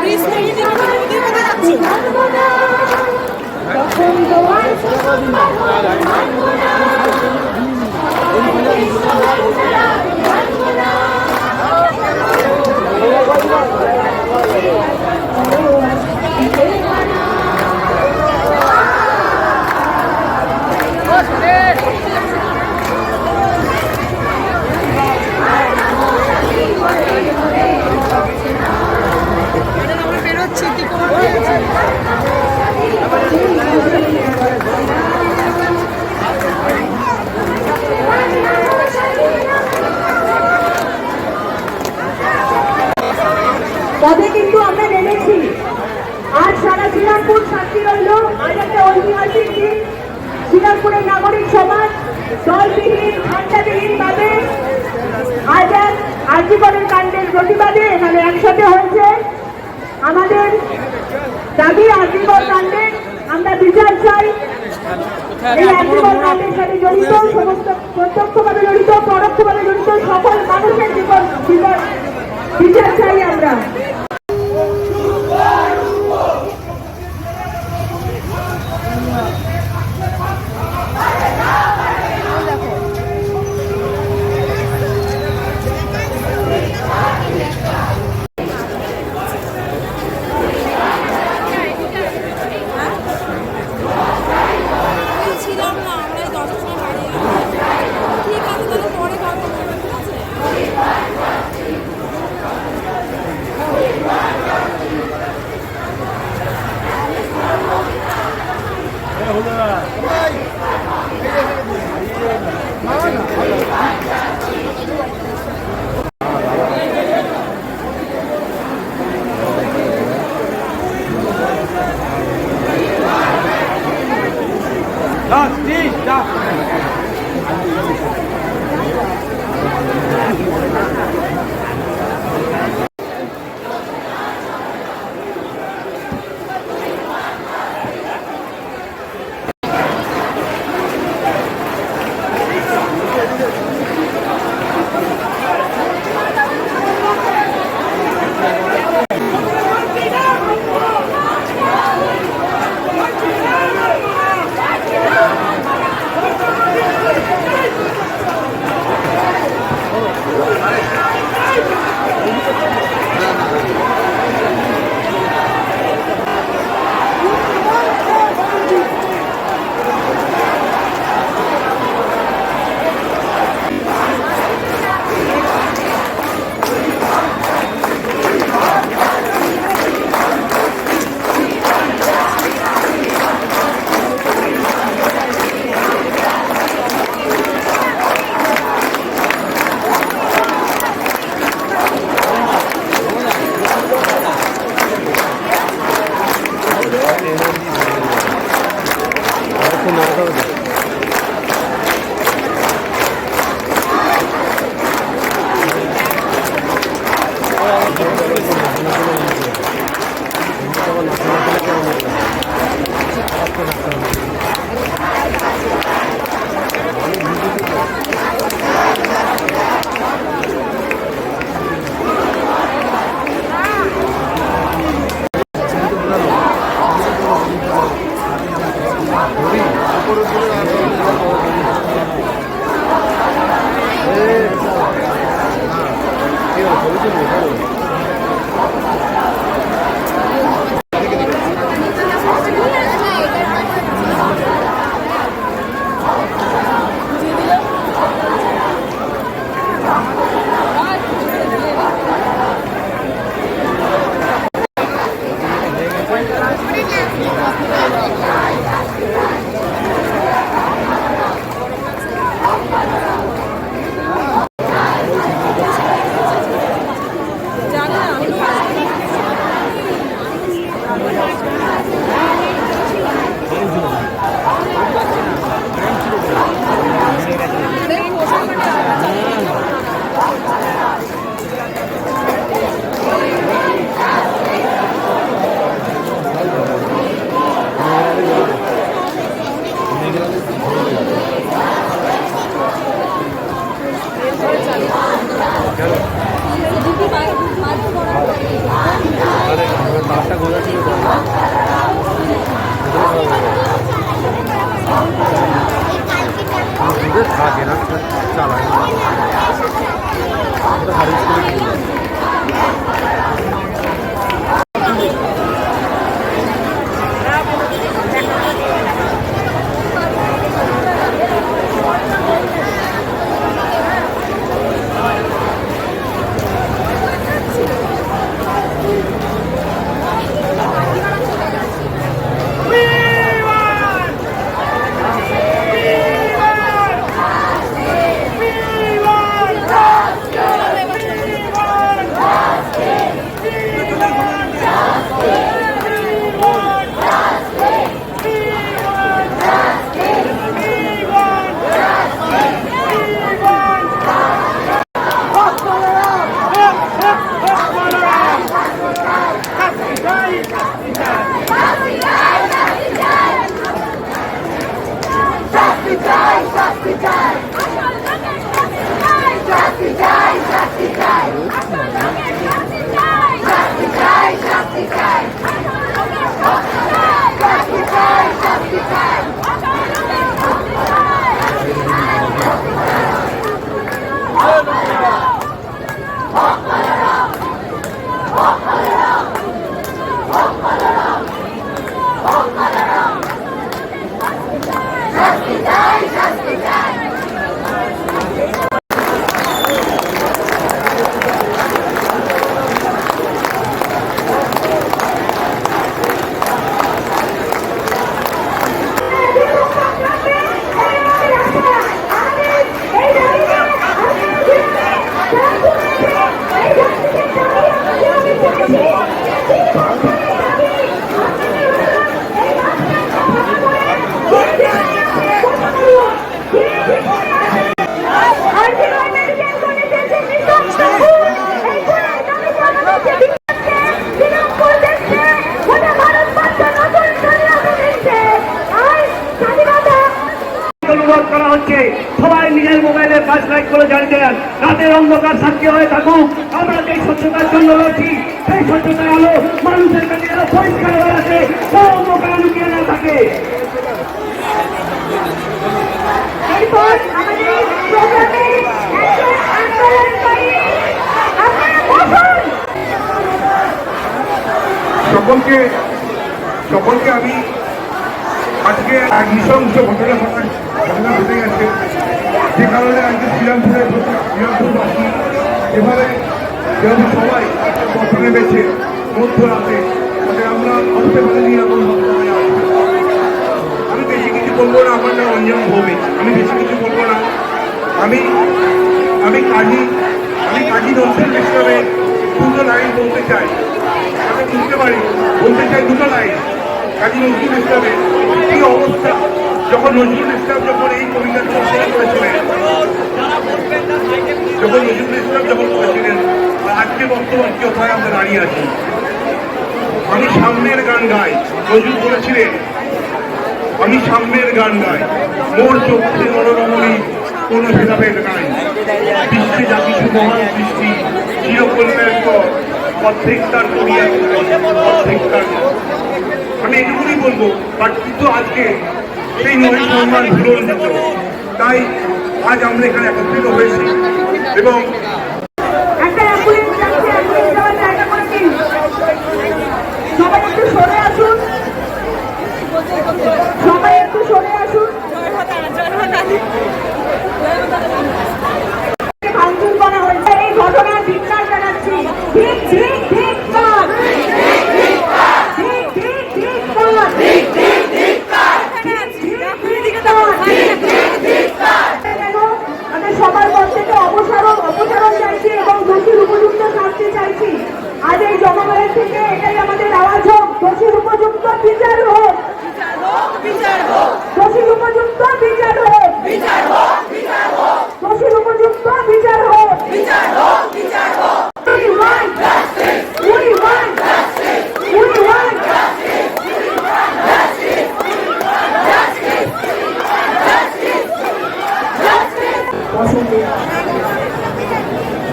Bridge কর্ণাটকের সাথে জড়িত সমস্ত প্রত্যক্ষভাবে জড়িত পরোক্ষভাবে জড়িত সকল মানুষের জীবন বিচার চাই আমরা সাক্ষী হয়ে থাকুক আমরা যে স্বচ্ছতার জন্য রয়েছি সেই স্বচ্ছতার আলো মানুষের কাছে যেন পরিষ্কার হয়ে আসে কোনো লুকিয়ে না থাকে। এরপর আমাদের সকলকে সকলকে আমি আজকে এক নৃশংস ঘটনা ঘটনা ঘটনা ঘটে গেছে। যে কারণে আজকে শ্রীরামপুরের শ্রীরামপুরবাসী এভাবে যেহেতু সবাই পথ নেমেছে মধ্যরাতে তাতে আমরা ভাবতে পারিনি এমন আসবে আমি বেশি কিছু বলব না, আমার নাম অঞ্জন ভৌমিক। আমি বেশি কিছু বলব না। আমি আমি কাজী আমি কাজী নজরুল ইসলামের দুটো লাইন বলতে চাই। আমি বুঝতে পারি, বলতে চাই দুটো লাইন। কাজী নজরুল ইসলামের কি অবস্থা? যখন নজরুল ইসলাম যখন এই কবিতা রচনা করেছিলেন, যখন নজরুল ইসলাম যখন করেছিলেন আজকে বর্তমান কি কোথায় আমরা দাঁড়িয়ে আছি? আমি সামনের গান গাই, নজরুল বলেছিলেন, আমি সামনের গান গাই, মোর চোখে মনোরমণী কোন ভেদাভেদ নাই। বিশ্বে যা কিছু মহান সৃষ্টি চিরকল্যাণ অর্ধেক তার করিয়া অর্ধেক তার আমি এটুকুনি বলব, বাট কিন্তু আজকে সেই নয় সম্মান ভুলন দিত তাই আজ আমরা এখানে একত্রিত হয়েছি এবং সবাই একটু সরে আসুন সবাই একটু সরে আসুন ভাঙচুর করা হয়েছে এই ঘটনার ধিক্কার জানাচ্ছি ঠিক ঠিক ঠিক কাজ ঠিক ঠিক ঠিক কাজ ঠিক ঠিক ঠিক কাজ আমাদের সবার পর থেকে অপসারণ অপসারণ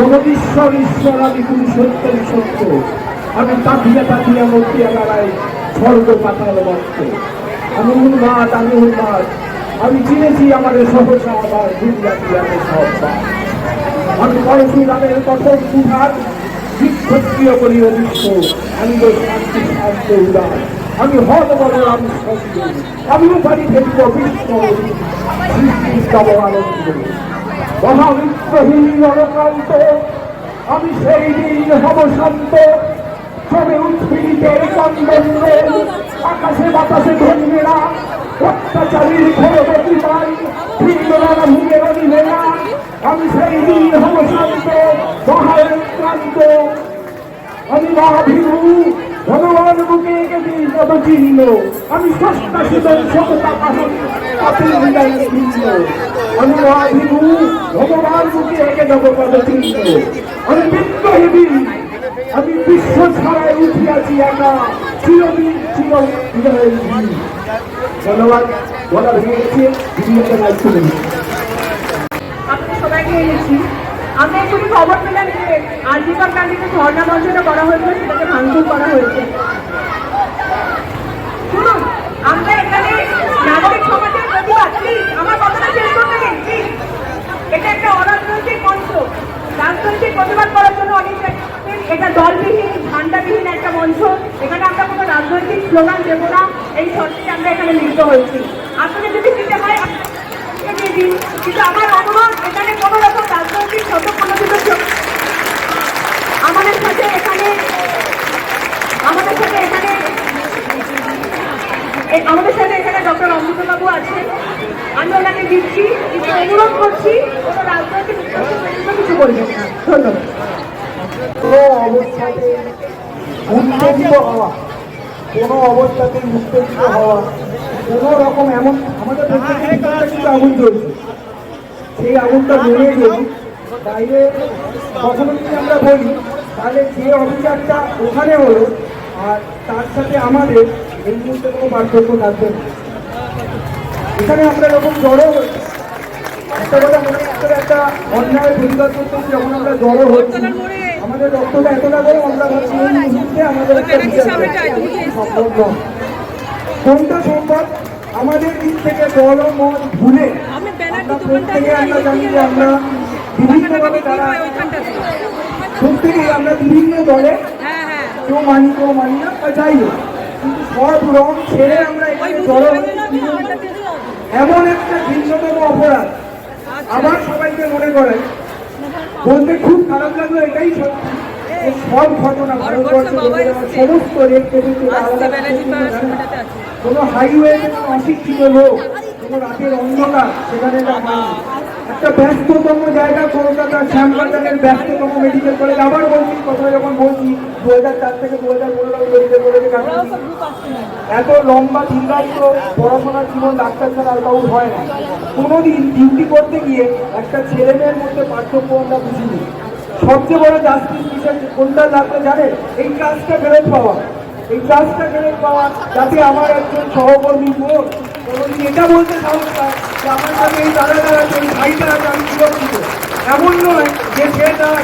জগদীশ্বর ঈশ্বর, আমি তুমি সত্যের সত্য। আমি তাকিয়া তাকিয়া মতিয়া বেড়াই স্বর্গ পাতাল মস্ত আমি উন্মাদ আমি উন্মাদ। আমি চিনেছি আমার সহসা আবার দুর্গা আমি সব। আমি পরশুরামের কঠোর সুঘাত ক্ষত্রিয় করি অভিষ্ট আমি শান্তি, শান্ত, উদার। আমি হত বলরাম সত্য। আমিও পারি ফেলিব বিশ্ব আনন্দ মহাবিত্রহীন নরকান্ত আমি সেই দিন হব শান্ত। সবে উৎপীড়িতের কন্দন্ডে আকাশে বাতাসে ধন্যেরা অত্যাচারীর ঘোরগতি পাই ভিন্নরা ভূমের অনিমেরা আমি সেই দিন হব শান্ত মহাক্রান্ত আমি মহাভীরু ভগবান বুকে এঁকেছি কত চিহ্ন আমি সস্তা সুদন সততা পাহন পাপের হৃদয় চিহ্ন আমি মহাভীরু ভগবান দেব আমি আমি বিশ্ব ছাড়াই উঠিয়াছি একা ধন্যবাদ বলা সবাইকে এনেছি আমরা এখনই খবর পেলাম যে আর্জিকর ধর্ণা মঞ্চটা করা হয়েছে, সেটাকে ভাঙচুর করা হয়েছে। শুনুন, আমরা এখানে নাগরিক সমাজের প্রতিবাদ প্লিজ আমার কথাটা শেষ করতে দিন প্লিজ এটা একটা অরাজনৈতিক মঞ্চ রাজনৈতিক প্রতিবাদ করার জন্য অনেক এটা দলবিহীন ঝান্ডাবিহীন একটা মঞ্চ। এখানে আমরা কোনো রাজনৈতিক স্লোগান দেবো না। এই শর্তে আমরা এখানে মিলিত হয়েছি। আসলে যদি দিতে হয় দিন। কিন্তু আমার অনুরোধ, এখানে কোনো রকম রাজনৈতিক শতপ্রণোদিত আমাদের সাথে এখানে, আমাদের সাথে এখানে আমাদের সাথে এখানে ডক্টর অমৃতবাবু আছেন আমি ওনাকে দিচ্ছি, কিন্তু অনুরোধ করছি, কোনো রাজনৈতিক কিছু বলবেন না। ধন্যবাদ। কোনো অবস্থাতে উত্তেজিত হওয়া, কোনো অবস্থাতে উত্তেজিত হওয়া, কোনো রকম এমন আমাদের কিন্তু আগুন চলছে সেই আগুনটা নিয়ে যদি বাইরে কখনো যদি আমরা বলি, তাহলে যে অভিযানটা ওখানে হলো, আর তার সাথে আমাদের এই মুহূর্তে কোনো পার্থক্য থাকবে না। এখানে আমরা যখন জড়ো হই, একটা কথা মনে একটা অন্যায় প্রতিবাদ করতে যখন আমরা জড়ো হচ্ছি আমাদের রক্তটা এতটা আমরা ভাবছি এই মুহূর্তে আমাদের একটা। কোনটা সম্ভব? আমাদের দিক থেকে দল মত ভুলে আমরা জানি যে আমরা বিভিন্নভাবে তারা প্রত্যেকেই আমরা বিভিন্ন দলে কেউ মানি কেউ মানি না বা যাই হোক কিন্তু সব রং ছেড়ে আমরা এখানে জড়ো এমন একটা ভিন্নতম অপরাধ। আবার সবাইকে মনে করে বলতে খুব খারাপ লাগল এটাই সত্যি সব ঘটনা ভারতবর্ষে সমস্ত কোনো হাইওয়ে অশিক্ষিত লোক কোনো রাতের অন্ধকার সেখানে একটা ব্যস্ততম জায়গা কলকাতা শ্যামবাজারের ব্যস্ততম মেডিকেল কলেজ আবার বলছি কথা যখন বলছি দু হাজার চার থেকে দু হাজার পনেরো কলেজে কাটিয়েছি এত লম্বা দীর্ঘায়িত পড়াশোনার জীবন ডাক্তার ছাড়া আর কাউর হয় না। কোনোদিন ডিউটি করতে গিয়ে একটা ছেলে মেয়ের মধ্যে পার্থক্য আমরা বুঝিনি। সবচেয়ে বড় জাস্টিস কিসের কোনটা লাগবে জানেন? এই কাজটা ফেরত পাওয়া। এই কাজটা ফেরত পাওয়া যাতে আমার একজন সহকর্মী বোন কোনোদিন এটা বলতে সাহস পায় যে আমার সাথে এই দাদাটা আছে এই ভাইটা আমি সুরক্ষিত এমন নয় যে সে তার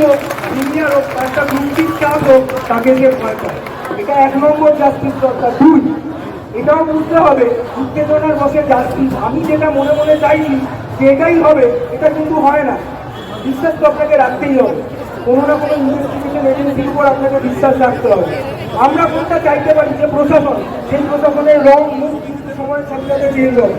হোক সিনিয়র হোক, একটা গ্রুপিক চাপ হোক, তাকে যে ভয় পায়। এটা এক নম্বর জাস্টিস দরকার। দুই, এটাও বুঝতে হবে, উত্তেজনার বসে জাস্টিস আমি যেটা মনে মনে চাইছি যে এটাই হবে, এটা কিন্তু হয় না। বিশ্বাস তো আপনাকে রাখতেই হবে। কোনো না কোনো ইনভেস্টিগেশন এজেন্সির উপর আপনাকে বিশ্বাস রাখতে হবে। আমরা কোনটা চাইতে পারি? যে প্রশাসন। সেই প্রশাসনের রং, মুখ কিন্তু সময়ের সাথে চেঞ্জ হবে।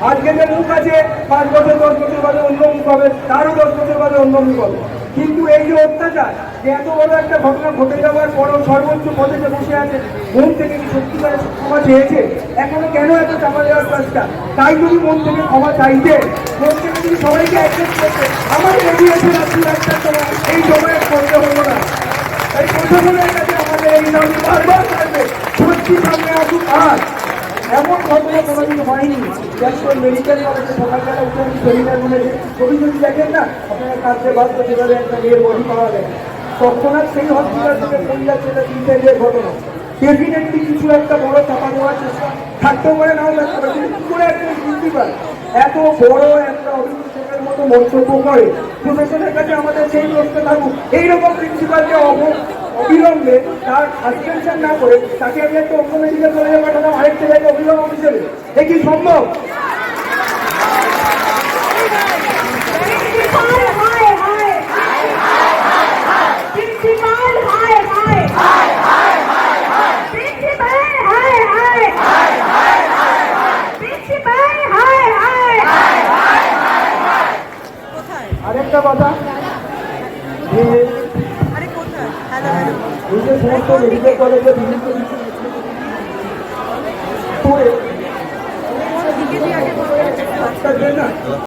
আজকে যে মুখ আছে, পাঁচ বছর, দশ বছর বাদে অন্য মুখ হবে, তারও দশ বছর বাদে অন্য মুখ হবে। কিন্তু এই যে অত্যাচার, যে এত বড় একটা ঘটনা ঘটে যাওয়ার পরও সর্বোচ্চ পদে যে বসে আছে, মন থেকে কি সত্যিকারের ক্ষমা চেয়েছে? এখনও কেন এত চাপা দেওয়ার কাজটা? তাই যদি মন থেকে ক্ষমা চাইতে, মন থেকে যদি সবাইকে অ্যাডজাস্ট করতে আমার বেরিয়েছে রাত্রি একটার সময় এই সময়ে করতে হলো না। তাই প্রশাসনের কাছে আমাদের এই দাবি বারবার থাকবে, সত্যি সামনে আসুক আর এমন ঘটনা কোনোদিন হয়নি। যার মেডিকেল কলেজে সকালবেলা উঠে আমি বলেছে ছবি যদি দেখেন না, আপনারা কাছে বাধ্য যেভাবে একটা মেয়ের বডি পাওয়া যায়। তৎক্ষণাৎ সেই হসপিটাল থেকে ফোন যাচ্ছে, এটা তিন চার ঘটনা। ডেফিনেটলি কিছু একটা বড় চাপা দেওয়ার চেষ্টা থাকতেও পারে নাও থাকতে পারে কিন্তু কি করে একটা বুঝতে পারে এত বড় একটা অভিযোগের মতো মন্তব্য করে প্রশাসনের কাছে আমাদের সেই প্রশ্ন থাকুক। এইরকম প্রিন্সিপালকে অব- অবিলম্বে তার সাসপেনশন না করে তাকে আমি একটা অন্য মেডিকেল কলেজে পাঠালাম, আরেকটা জায়গায় অভিভাবক হিসেবে এ। কি সম্ভব? প্রিন্সিপাল হায় হায় প্রিন্সিপাল হায় হায় প্রিন্সিপাল হায় হায় প্রিন্সিপাল হায় হায় কোথায় আরেকটা কথা যে আরে কোথায় হ্যালো যে সমস্ত মেডিকেল কলেজে বিভিন্ন করে ডাক্তারদের না